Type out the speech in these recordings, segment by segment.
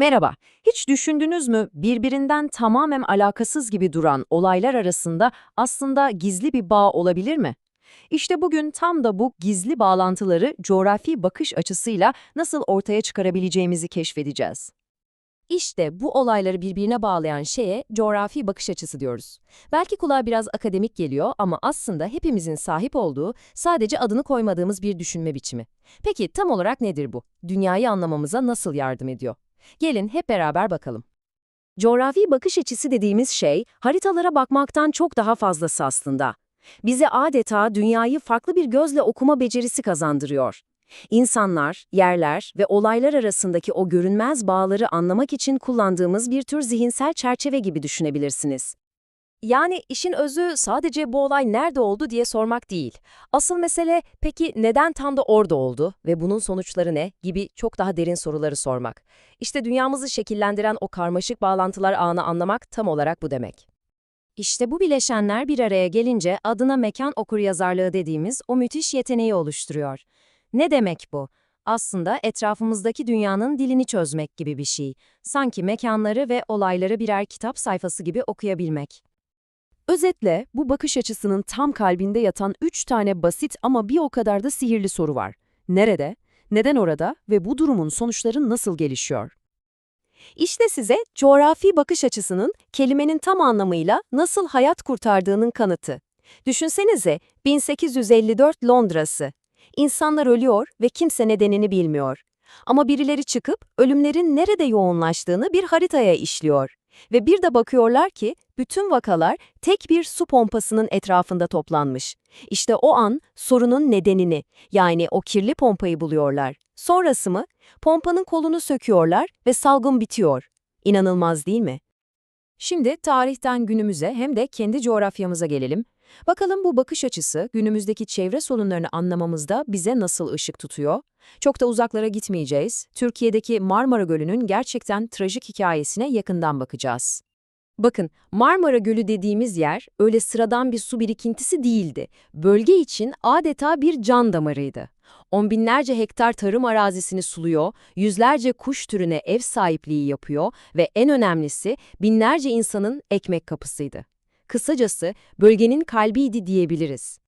Merhaba, hiç düşündünüz mü birbirinden tamamen alakasız gibi duran olaylar arasında aslında gizli bir bağ olabilir mi? İşte bugün tam da bu gizli bağlantıları coğrafi bakış açısıyla nasıl ortaya çıkarabileceğimizi keşfedeceğiz. İşte bu olayları birbirine bağlayan şeye coğrafi bakış açısı diyoruz. Belki kulağa biraz akademik geliyor ama aslında hepimizin sahip olduğu, sadece adını koymadığımız bir düşünme biçimi. Peki tam olarak nedir bu? Dünyayı anlamamıza nasıl yardım ediyor? Gelin hep beraber bakalım. Coğrafi bakış açısı dediğimiz şey haritalara bakmaktan çok daha fazlası aslında. Bize adeta dünyayı farklı bir gözle okuma becerisi kazandırıyor. İnsanlar, yerler ve olaylar arasındaki o görünmez bağları anlamak için kullandığımız bir tür zihinsel çerçeve gibi düşünebilirsiniz. Yani işin özü sadece bu olay nerede oldu diye sormak değil. Asıl mesele peki neden tam da orada oldu ve bunun sonuçları ne gibi çok daha derin soruları sormak. İşte dünyamızı şekillendiren o karmaşık bağlantılar ağını anlamak tam olarak bu demek. İşte bu bileşenler bir araya gelince adına mekan okuryazarlığı dediğimiz o müthiş yeteneği oluşturuyor. Ne demek bu? Aslında etrafımızdaki dünyanın dilini çözmek gibi bir şey. Sanki mekanları ve olayları birer kitap sayfası gibi okuyabilmek. Özetle bu bakış açısının tam kalbinde yatan üç tane basit ama bir o kadar da sihirli soru var. Nerede, neden orada ve bu durumun sonuçları nasıl gelişiyor? İşte size coğrafi bakış açısının kelimenin tam anlamıyla nasıl hayat kurtardığının kanıtı. Düşünsenize 1854 Londra'sı. İnsanlar ölüyor ve kimse nedenini bilmiyor. Ama birileri çıkıp ölümlerin nerede yoğunlaştığını bir haritaya işliyor. Ve bir de bakıyorlar ki bütün vakalar tek bir su pompasının etrafında toplanmış. İşte o an sorunun nedenini yani o kirli pompayı buluyorlar. Sonrası mı? Pompanın kolunu söküyorlar ve salgın bitiyor. İnanılmaz değil mi? Şimdi tarihten günümüze hem de kendi coğrafyamıza gelelim. Bakalım bu bakış açısı günümüzdeki çevre sorunlarını anlamamızda bize nasıl ışık tutuyor? Çok da uzaklara gitmeyeceğiz. Türkiye'deki Marmara Gölü'nün gerçekten trajik hikayesine yakından bakacağız. Bakın, Marmara Gölü dediğimiz yer öyle sıradan bir su birikintisi değildi. Bölge için adeta bir can damarıydı. On binlerce hektar tarım arazisini suluyor, yüzlerce kuş türüne ev sahipliği yapıyor ve en önemlisi binlerce insanın ekmek kapısıydı. Kısacası bölgenin kalbiydi diyebiliriz.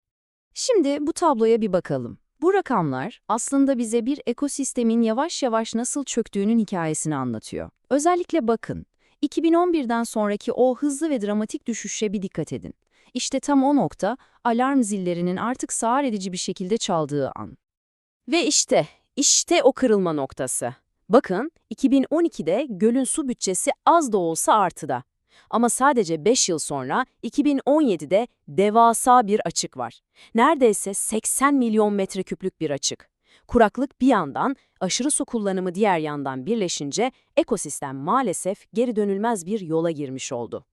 Şimdi bu tabloya bir bakalım. Bu rakamlar aslında bize bir ekosistemin yavaş yavaş nasıl çöktüğünün hikayesini anlatıyor. Özellikle bakın, 2011'den sonraki o hızlı ve dramatik düşüşe bir dikkat edin. İşte tam o nokta, alarm zillerinin artık sağır edici bir şekilde çaldığı an. Ve işte, işte o kırılma noktası. Bakın, 2012'de gölün su bütçesi az da olsa artıda. Ama sadece 5 yıl sonra 2017'de devasa bir açık var. Neredeyse 80 milyon metreküplük bir açık. Kuraklık bir yandan, aşırı su kullanımı diğer yandan birleşince ekosistem maalesef geri dönülmez bir yola girmiş oldu.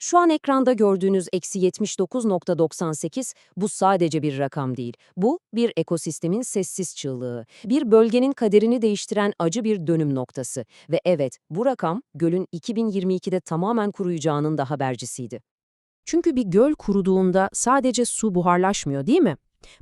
Şu an ekranda gördüğünüz eksi 79.98 bu sadece bir rakam değil. Bu bir ekosistemin sessiz çığlığı, bir bölgenin kaderini değiştiren acı bir dönüm noktası. Ve evet bu rakam gölün 2022'de tamamen kuruyacağının da habercisiydi. Çünkü bir göl kuruduğunda sadece su buharlaşmıyor değil mi?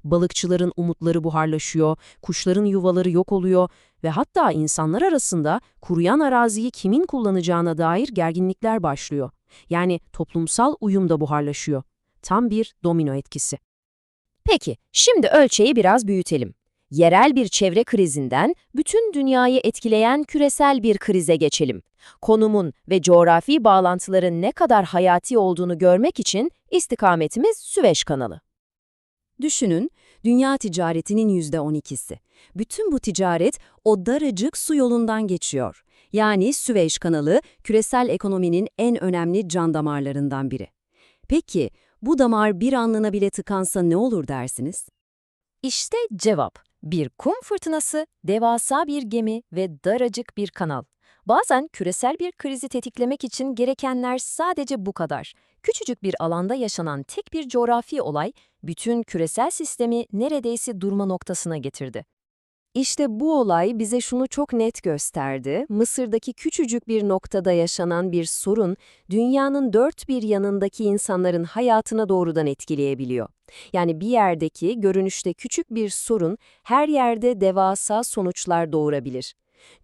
Balıkçıların umutları buharlaşıyor, kuşların yuvaları yok oluyor ve hatta insanlar arasında kuruyan araziyi kimin kullanacağına dair gerginlikler başlıyor. Yani toplumsal uyum da buharlaşıyor. Tam bir domino etkisi. Peki, şimdi ölçeği biraz büyütelim. Yerel bir çevre krizinden bütün dünyayı etkileyen küresel bir krize geçelim. Konumun ve coğrafi bağlantıların ne kadar hayati olduğunu görmek için istikametimiz Süveyş kanalı. Düşünün, dünya ticaretinin %12'si. Bütün bu ticaret o daracık su yolundan geçiyor. Yani Süveyş kanalı küresel ekonominin en önemli can damarlarından biri. Peki bu damar bir anlığına bile tıkansa ne olur dersiniz? İşte cevap. Bir kum fırtınası, devasa bir gemi ve daracık bir kanal. Bazen küresel bir krizi tetiklemek için gerekenler sadece bu kadar. Küçücük bir alanda yaşanan tek bir coğrafi olay, bütün küresel sistemi neredeyse durma noktasına getirdi. İşte bu olay bize şunu çok net gösterdi. Mısır'daki küçücük bir noktada yaşanan bir sorun, dünyanın dört bir yanındaki insanların hayatına doğrudan etkileyebiliyor. Yani bir yerdeki, görünüşte küçük bir sorun, her yerde devasa sonuçlar doğurabilir.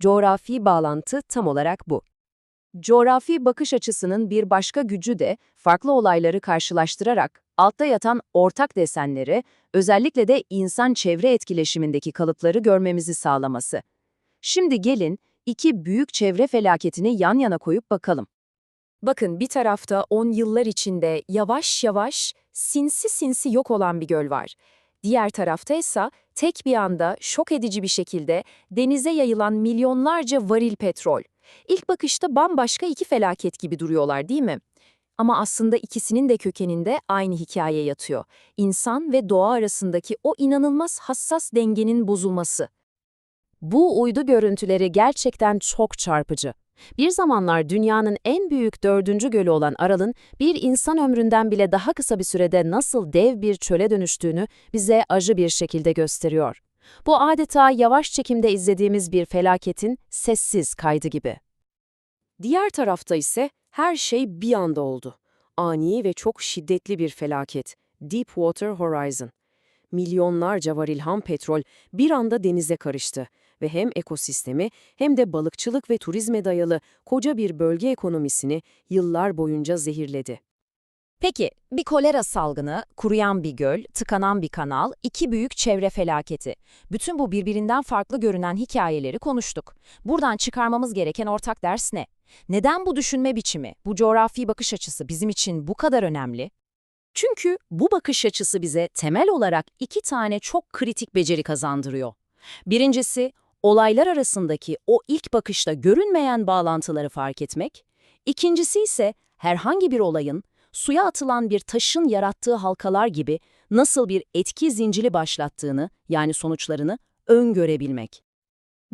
Coğrafi bağlantı tam olarak bu. Coğrafi bakış açısının bir başka gücü de farklı olayları karşılaştırarak altta yatan ortak desenleri, özellikle de insan-çevre etkileşimindeki kalıpları görmemizi sağlaması. Şimdi gelin iki büyük çevre felaketini yan yana koyup bakalım. Bakın bir tarafta 10 yıllar içinde yavaş yavaş sinsi sinsi yok olan bir göl var. Diğer tarafta ise tek bir anda şok edici bir şekilde denize yayılan milyonlarca varil petrol. İlk bakışta bambaşka iki felaket gibi duruyorlar değil mi? Ama aslında ikisinin de kökeninde aynı hikaye yatıyor. İnsan ve doğa arasındaki o inanılmaz hassas dengenin bozulması. Bu uydu görüntüleri gerçekten çok çarpıcı. Bir zamanlar dünyanın en büyük dördüncü gölü olan Aral'ın bir insan ömründen bile daha kısa bir sürede nasıl dev bir çöle dönüştüğünü bize acı bir şekilde gösteriyor. Bu adeta yavaş çekimde izlediğimiz bir felaketin sessiz kaydı gibi. Diğer tarafta ise her şey bir anda oldu. Ani ve çok şiddetli bir felaket. Deepwater Horizon. Milyonlarca varil ham petrol bir anda denize karıştı ve hem ekosistemi hem de balıkçılık ve turizme dayalı koca bir bölge ekonomisini yıllar boyunca zehirledi. Peki, bir kolera salgını, kuruyan bir göl, tıkanan bir kanal, iki büyük çevre felaketi. Bütün bu birbirinden farklı görünen hikayeleri konuştuk. Buradan çıkarmamız gereken ortak ders ne? Neden bu düşünme biçimi, bu coğrafi bakış açısı bizim için bu kadar önemli? Çünkü bu bakış açısı bize temel olarak iki tane çok kritik beceri kazandırıyor. Birincisi, olaylar arasındaki o ilk bakışta görünmeyen bağlantıları fark etmek. İkincisi ise herhangi bir olayın, suya atılan bir taşın yarattığı halkalar gibi nasıl bir etki zinciri başlattığını, yani sonuçlarını öngörebilmek.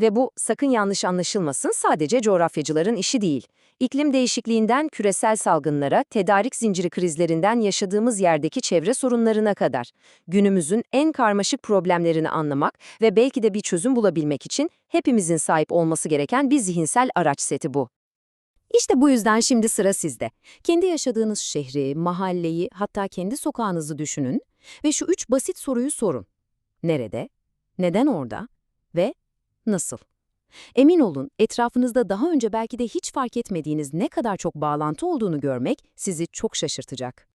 Ve bu sakın yanlış anlaşılmasın sadece coğrafyacıların işi değil. İklim değişikliğinden küresel salgınlara, tedarik zinciri krizlerinden yaşadığımız yerdeki çevre sorunlarına kadar günümüzün en karmaşık problemlerini anlamak ve belki de bir çözüm bulabilmek için hepimizin sahip olması gereken bir zihinsel araç seti bu. İşte bu yüzden şimdi sıra sizde. Kendi yaşadığınız şehri, mahalleyi, hatta kendi sokağınızı düşünün ve şu üç basit soruyu sorun. Nerede? Neden orada? Ve nasıl? Emin olun etrafınızda daha önce belki de hiç fark etmediğiniz ne kadar çok bağlantı olduğunu görmek sizi çok şaşırtacak.